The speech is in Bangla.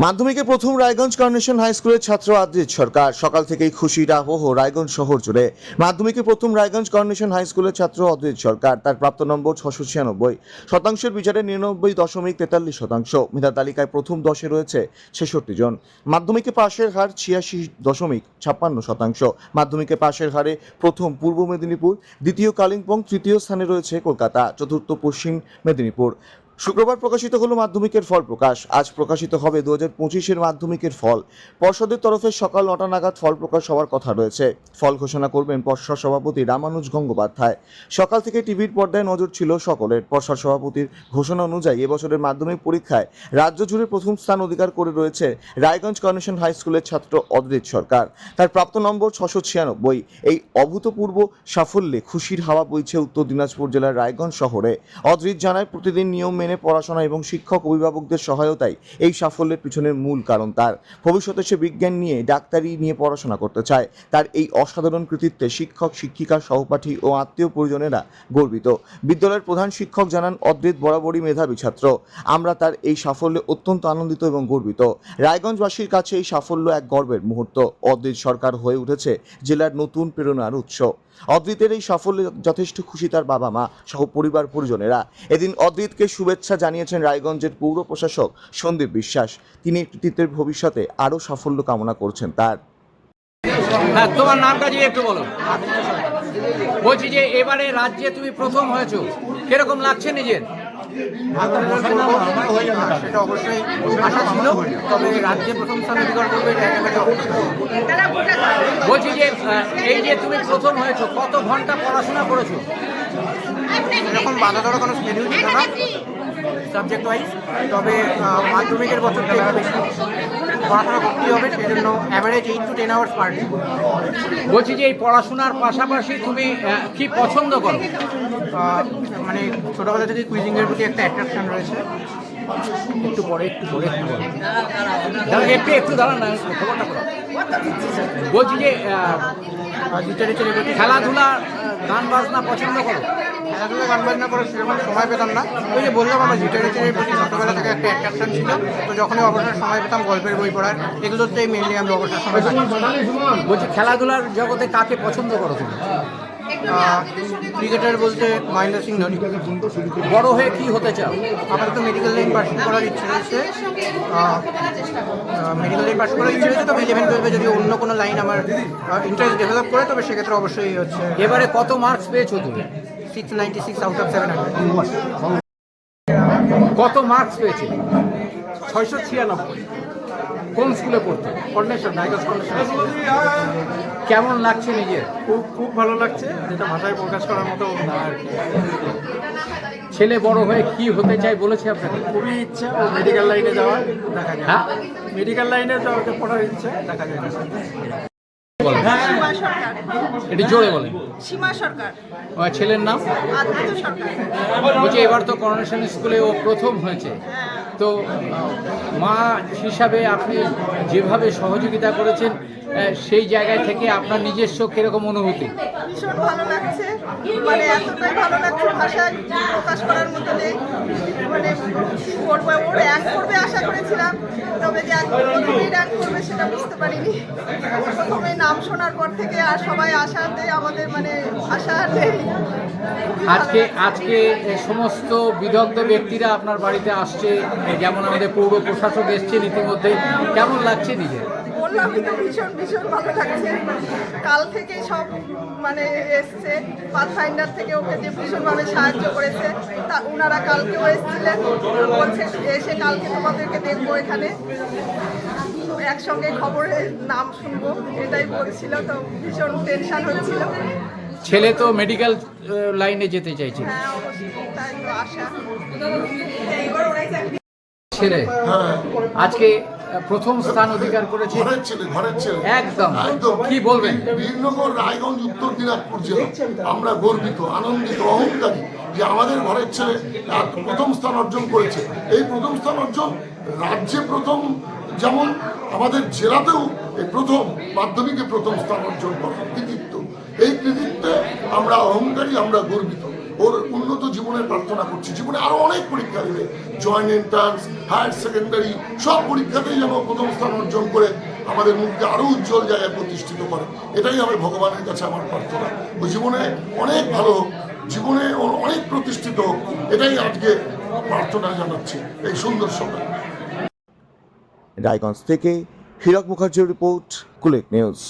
মাধ্যমিকে প্রথম রায়গঞ্জ কর্নেশন হাই স্কুলের ছাত্র আদ্রিত সরকার সকাল থেকেই খুশির আবহ রায়গঞ্জ শহর জুড়ে। মাধ্যমিকে প্রথম রায়গঞ্জ কর্নেশন হাই স্কুলের ছাত্র অদ্রিত সরকার তার প্রাপ্ত নম্বর ছশো ছিয়ানব্বই। শতাংশের বিচারে নিরানব্বই দশমিক তেতাল্লিশ শতাংশ। মেধা তালিকায় প্রথম দশে রয়েছে ছেষট্টি জন। মাধ্যমিকে পাশের হার ছিয়াশি দশমিক ছাপ্পান্ন শতাংশ। মাধ্যমিকে পাশের হারে প্রথম পূর্ব মেদিনীপুর, দ্বিতীয় কালিম্পং, তৃতীয় স্থানে রয়েছে কলকাতা, চতুর্থ পশ্চিম মেদিনীপুর। শুক্রবার প্রকাশিত হলো মাধ্যমিকের ফল প্রকাশ। আজ প্রকাশিত হবে দু হাজার পঁচিশের মাধ্যমিকের ফল। পর্ষদের তরফে সকাল নটা নাগাদ ফল প্রকাশ হওয়ার কথা রয়েছে। ফল ঘোষণা করবেন পর্ষদ সভাপতি রামানুজ গঙ্গোপাধ্যায়। সকাল থেকে টিভির পর্দায় নজর ছিল সকলের। পর্ষদ সভাপতির ঘোষণা অনুযায়ী এবছরের মাধ্যমিক পরীক্ষায় রাজ্য জুড়ে প্রথম স্থান অধিকার করে রয়েছে রায়গঞ্জ কর্নেশন হাই স্কুলের ছাত্র অদ্রিত সরকার। তার প্রাপ্ত নম্বর ছশো ছিয়ানব্বই। এই অভূতপূর্ব সাফল্যে খুশির হাওয়া বইছে উত্তর দিনাজপুর জেলার রায়গঞ্জ শহরে। অদ্রিত জানায়, প্রতিদিন নিয়ম মেনে পড়াশোনা এবং শিক্ষক, অভিভাবকদের সহায়তায় এই সাফল্যের পিছনের মূল কারণ তার। ভবিষ্যতে সে বিজ্ঞান নিয়ে, ডাক্তারি নিয়ে পড়াশোনা করতে চায়। তার এই অসাধারণ কৃতিত্বে শিক্ষক, শিক্ষিকা, সহপাঠী ও আত্মীয় পরিজনেরা গর্বিত। বিদ্যালয়ের প্রধান শিক্ষক জানান অদ্রিত বরাবরই মেধাবী ছাত্র। আমরা তার এই সাফল্যে অত্যন্ত আনন্দিত এবং গর্বিত। রায়গঞ্জবাসীর কাছে এই সাফল্য এক গর্বের মুহূর্ত। অদ্রিত সরকার হয়ে উঠেছে জেলার নতুন প্রেরণার উৎস। অদ্রিতের এই সাফল্যে যথেষ্ট খুশি তার বাবা মা সহ পরিবার পরিজনেরা। এদিন অদ্রিতকে শুভেচ্ছা জানিয়েছেন রায়গঞ্জের পৌর প্রশাসক সন্দীপ বিশ্বাস। তিনি কৃতিত্বের ভবিষ্যতে আরও সাফল্য কামনা করছেন তার। হ্যাঁ তোমার নামটা যদি একটু বলো। বলছি যে এবারে রাজ্যে তুমি প্রথম হয়েছো কীরকম লাগছে নিজের? সেটা অবশ্যই আশা ছিল তবে রাজ্যে প্রথম স্থান অধিকার করবে এটা একেবারে অবশ্যই। বলছি যে এই যে তুমি প্রথম হয়েছো কত ঘণ্টা পড়াশোনা করেছ? এরকম বাধা ধরা কোনো ছিল না। সাবজেক্ট ওয়াইজ তবে মাধ্যমিকের বছরটা একটু বেশি পড়াশোনা করতেই হবে সেই জন্য average eight to ten hours per day বলছি যে এই পড়াশোনার পাশাপাশি তুমি কি পছন্দ করো? মানে ছোটোবেলা থেকে কুইজিংয়ের প্রতি একটা অ্যাট্রাকশন রয়েছে। একটু পরে একটু পরে একটু একটু দাঁড়ান না খবরটা করো। বলছি যে খেলাধুলা গান বাজনা পছন্দ করো? খেলাধুলা গান বাজনা করে সেরকম সময় পেতাম না। ওই যে বললাম আমার লিটারেচারের প্রতি ছোটোবেলা থেকে একটা অ্যাট্রাকশন ছিল। তো যখনই অবসর সময় পেতাম গল্পের বই পড়ার এগুলোতেই মেনলি আমি অবসর সময় বলছি খেলাধুলার জগতে কাকে পছন্দ করো তুমি? ক্রিকেটার বলতে মহেন্দ্র সিং ধোনি। বড় হয়ে কি হতে চাও? আমার তো মেডিকেল লাইন পার্সন করার ইচ্ছে রয়েছে। মেডিকেল লাইন পার্সন করার ইচ্ছে রয়েছে তবে ইলেভেন টুয়েলভে যদি অন্য কোনো লাইন আমার ইন্টারেস্ট ডেভেলপ করে তবে সেক্ষেত্রে অবশ্যই হচ্ছে এবারে কত মার্কস পেয়েছ তুমি? Six ninety six out of seven কত মার্কস পেয়েছি? ছয়শো ছিয়ানব্বই। কোন স্কুলে পড়তে? কন্ডিশন কেমন লাগছে নিজের? খুব খুব ভালো লাগছে। যেটা ভাষায় প্রকাশ করার মতো না আর কি। ছেলে বড় হয়ে কি হতে চাই বলেছে আপনাকে? খুবই ইচ্ছা ও মেডিকেল লাইনে যাওয়ার। দেখা যায় হ্যাঁ? মেডিকেল লাইনে যাওয়ার পড়ার ইচ্ছা দেখা যায় এটি জোরে বলেন। সীমা সরকার। ছেলের নাম? বলছি এবার তো করোনেশন স্কুলে ও প্রথম হয়েছে। তো মা হিসাবে আপনি যেভাবে সহযোগিতা করেছেন সেই জায়গায় থেকে আপনার নিজস্ব কীরকম অনুভূতি? ভীষণ ভালো লাগছে। মানে এতটাই ভালো লাগছে ভাষায় প্রকাশ করার মতো নেই মানে কি করব ও করবে আশা করেছিলাম, তবে যে প্রথমেই করবে সেটা বুঝতে পারিনি। প্রথমে নাম শোনার পর থেকে আর সবাই আশাতে আমাদের মানে আশা নেই। আজকে। আজকে সমস্ত বিদগ্ধ ব্যক্তিরা আপনার বাড়িতে আসছে, যেমন আমাদের পৌর প্রশাসক এসছেন ইতিমধ্যে কেমন লাগছে নিজের? বললাম তো ভীষণ ভীষণ ভালো লাগছে। কাল থেকে সব মানে এসছে। পাথফাইন্ডার থেকে ওকে যে ভীষণভাবে সাহায্য করেছে তা ওনারা কালকেও এসেছিলেন। বলছে এসে কালকে তোমাদেরকে দেখব এখানে। তো একসঙ্গে খবরে নাম শুনব। এটাই বলছিল তো ভীষণ টেনশন হচ্ছিল। ছেলে তো মেডিকেল লাইনে যেতে চাইছে। হ্যাঁ তাই তো আশা। ছেলে? আজকে আহ, প্রথম স্থান অধিকার করেছে। ঘরের ছেলে ঘরের ছেলে। একদম। কি বলবেন? বীরনগর রায়গঞ্জ উত্তর দিনাজপুর জেলা আমরা গর্বিত আনন্দিত অহংকারী যে আমাদের ঘরের ছেলে প্রথম স্থান অর্জন করেছে। এই প্রথম স্থান অর্জন রাজ্যে প্রথম যেমন আমাদের জেলাতেও এই প্রথম মাধ্যমিকে প্রথম স্থান অর্জন করার কৃতিত্ব। এই কৃতিত্বে আমরা অহংকারী আমরা গর্বিত। ওর উন্নত জীবনের প্রার্থনা করছি। জীবনে আরও অনেক পরীক্ষা দেবে। জয়েন্ট এন্ট্রান্স হায়ার সেকেন্ডারি সব পরীক্ষাতেই যেন প্রথম স্থান অর্জন করে আমাদের মুখকে আরও উজ্জ্বল জায়গায় প্রতিষ্ঠিত করে। এটাই হবে ভগবানের কাছে আমার প্রার্থনা। ও জীবনে অনেক ভালো জীবনে ওর অনেক প্রতিষ্ঠিত এটাই আজকে প্রার্থনা জানাচ্ছি। এই সুন্দর সময় রায়গঞ্জ থেকে হীরক মুখার্জির রিপোর্ট, কুলেক নিউজ।